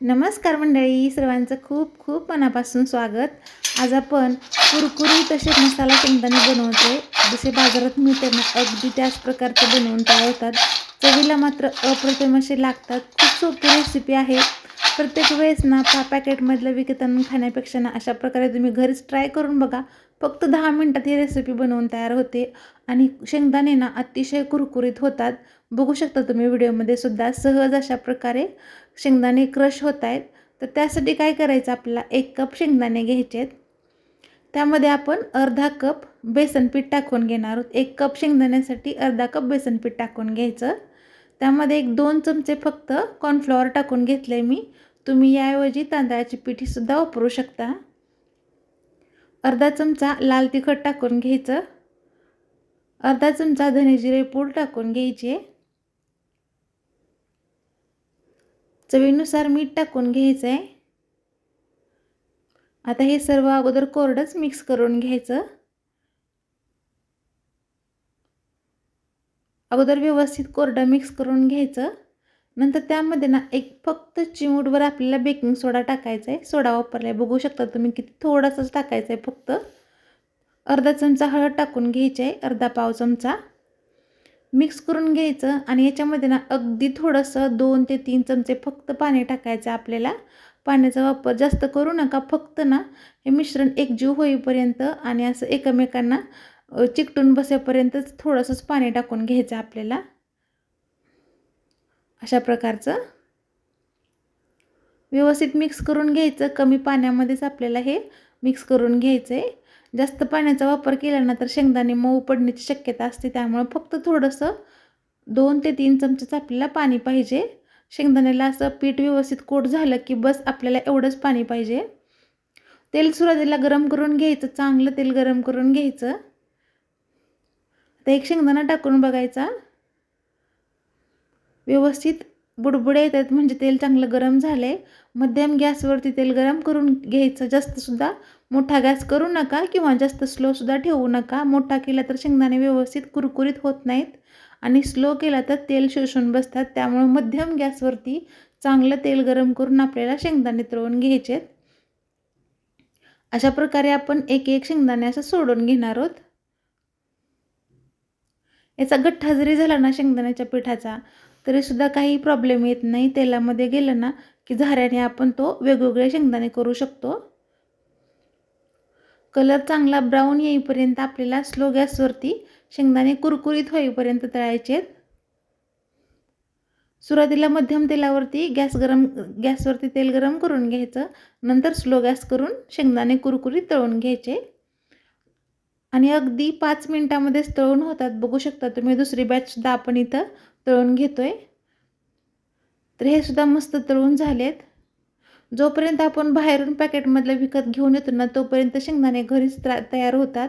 नमस्कार मंडळी सर्वांचं खूप खूप मनापासून स्वागत. आज आपण कुरकुरीत असे मसाला शेंगदाणे बनवतोय. जसे बाजारात मिळते ना अगदी त्याच प्रकारचे बनवून तयार होतात. चवीला मात्र अप्रतिम असे लागतात. खूप सोपी रेसिपी आहे. प्रत्येक वेळेस ना पा पॅकेटमधलं विकत आणून खाण्यापेक्षा ना अशा प्रकारे तुम्ही घरीच ट्राय करून बघा. फक्त दहा मिनटात ही रेसिपी बनवून तयार होते. आणि शेंगदाणे ना अतिशय कुरकुरीत होतात. बघू शकता तुम्ही व्हिडिओमध्ये सुद्धा सहज अशा प्रकारे शेंगदाणे क्रश होत आहेत. तर त्यासाठी काय करायचं? आपल्याला एक कप शेंगदाणे घ्यायचे आहेत. त्यामध्ये आपण अर्धा कप बेसनपीठ टाकून घेणार आहोत. एक कप शेंगदाण्यासाठी अर्धा कप बेसनपीठ टाकून घ्यायचं. त्यामध्ये एक दोन चमचे फक्त कॉर्नफ्लॉवर टाकून घेतले मी. तुम्ही याऐवजी तांदळाची पिठीसुद्धा वापरू शकता. अर्धा चमचा लाल तिखट टाकून घ्यायचं. अर्धा चमचा धनेजिरे पूड टाकून घ्यायचे. चवीनुसार मीठ टाकून घ्यायचं आहे आता हे सर्व अगोदर कोरडंच मिक्स करून घ्यायचं. अगोदर व्यवस्थित कोरडं मिक्स करून घ्यायचं. नंतर त्यामध्ये ना एक फक्त चिमूटवर आपल्याला बेकिंग सोडा टाकायचा आहे सोडा वापरला आहे बघू शकता तुम्ही किती थोडंसंच टाकायचं आहे फक्त. अर्धा चमचा हळद टाकून घ्यायची आहे अर्धा पाव चमचा. मिक्स करून घ्यायचं आणि याच्यामध्ये ना अगदी थोडंसं दोन ते तीन चमचे फक्त पाणी टाकायचं आपल्याला. पाण्याचा वापर जास्त करू नका फक्त ना हे मिश्रण एकजीव होईपर्यंत आणि असं एकमेकांना चिकटून बसेपर्यंतच थोडंसंच पाणी टाकून घ्यायचं आपल्याला. अशा प्रकारचं. व्यवस्थित मिक्स करून घ्यायचं. कमी पाण्यामध्येच आपल्याला हे मिक्स करून घ्यायचं आहे जास्त पाण्याचा वापर केला ना तर शेंगदाणे मऊ पडण्याची शक्यता असते. त्यामुळं फक्त थोडंसं दोन ते तीन चमचेच आपल्याला पाणी पाहिजे. शेंगदाण्याला असं पीठ व्यवस्थित कोट झालं की बस आपल्याला एवढंच पाणी पाहिजे. तेल सुरुवातीला गरम करून घ्यायचं चांगलं तेल गरम करून घ्यायचं. आता एक शेंगदाणा टाकून बघायचा. व्यवस्थित बुडबुडे येतात म्हणजे तेल चांगलं गरम झालं आहे मध्यम गॅसवरती तेल गरम करून घ्यायचं जास्तसुद्धा मोठा गॅस करू नका किंवा जास्त स्लोसुद्धा ठेवू नका. मोठा केला तर शेंगदाणे व्यवस्थित कुरकुरीत होत नाहीत. आणि स्लो केला तर तेल शोषून बसतात. त्यामुळं मध्यम गॅसवरती चांगलं तेल गरम करून आपल्याला शेंगदाणे तळून घ्यायचे अशा प्रकारे आपण एक एक शेंगदाणे असं सोडून घेणार आहोत. याचा गठ्ठा जरी झाला ना शेंगदाण्याच्या पिठाचा तरीसुद्धा काही प्रॉब्लेम येत नाही. तेलामध्ये गेलं ना की झाऱ्याने आपण तो वेगवेगळे शेंगदाणे करू शकतो. कलर चांगला ब्राऊन येईपर्यंत आपल्याला स्लो गॅसवरती शेंगदाणे कुरकुरीत होईपर्यंत तळायचे आहेत. सुरुवातीला मध्यम तेलावरती गॅस गरम गॅसवरती तेल गरम करून घ्यायचं. नंतर स्लो गॅस करून शेंगदाणे कुरकुरीत तळून घ्यायचे. आणि अगदी पाच मिनटामध्येच तळून होतात. बघू शकता तुम्ही दुसरी बॅचसुद्धा आपण इथं तळून घेतो आहे तर हे सुद्धा मस्त तळून झालेत. जोपर्यंत आपण बाहेरून पॅकेटमधलं विकत घेऊन येतो ना तोपर्यंत शेंगदाणे घरीच तयार होतात.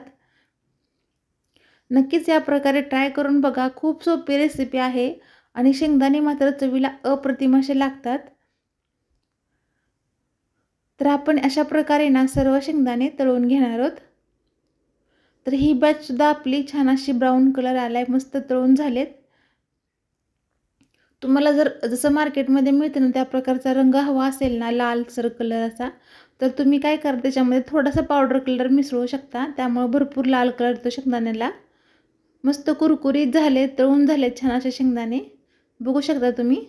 नक्कीच या प्रकारे ट्राय करून बघा. खूप सोपी रेसिपी आहे आणि शेंगदाणे मात्र चवीला अप्रतिम असे लागतात. तर आपण अशा प्रकारे ना सर्व शेंगदाणे तळून घेणार आहोत. तर ही बॅचसुद्धा आपली छान अशी ब्राऊन कलर आला आहे मस्त तळून झालेत. तुम्हाला जर जसं मार्केटमध्ये मिळतं ना त्या प्रकारचा रंग हवा असेल ना लाल सर कलर असा तर तुम्ही काय करा त्याच्यामध्ये थोडासा पावडर कलर मिसळू शकता. त्यामुळं भरपूर लाल कलर तो शेंगदाण्याला. मस्त कुरकुरीत झाले तळून झाले छान असे शेंगदाणे. बघू शकता तुम्ही.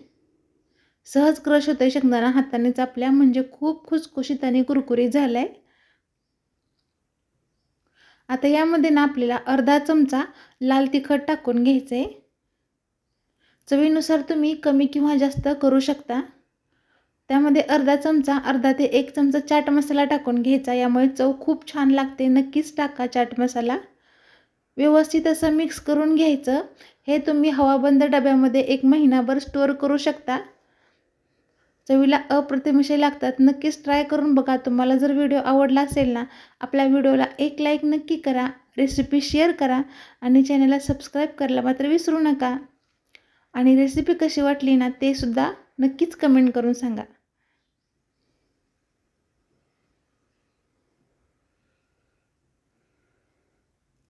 सहज क्रश होतं आहे शेंगदाणा हाताने चापल्या म्हणजे खूप खुसखुशीत आणि कुरकुरीत झालं आहे आता यामध्ये ना आपल्याला अर्धा चमचा लाल तिखट टाकून घ्यायचं आहे चवीनुसार तुम्ही कमी किंवा जास्त करू शकता. त्यामध्ये अर्धा चमचा अर्धा ते एक चमचा चाट मसाला टाकून घ्यायचा. यामुळे चव खूप छान लागते. नक्कीच टाका चाट मसाला. व्यवस्थित असं मिक्स करून घ्यायचं. हे तुम्ही हवाबंद डब्यामध्ये एक महिनाभर स्टोअर करू शकता. चवीला अप्रतिमशे लागतात. नक्कीच ट्राय करून बघा. तुम्हाला जर व्हिडिओ आवडला असेल ना आपल्या व्हिडिओला एक लाईक नक्की करा. रेसिपी शेअर करा. आणि चॅनलला सबस्क्राईब करायला मात्र विसरू नका. आणि रेसिपी कशी वाटली ना ते सुद्धा नक्कीच कमेंट करून सांगा.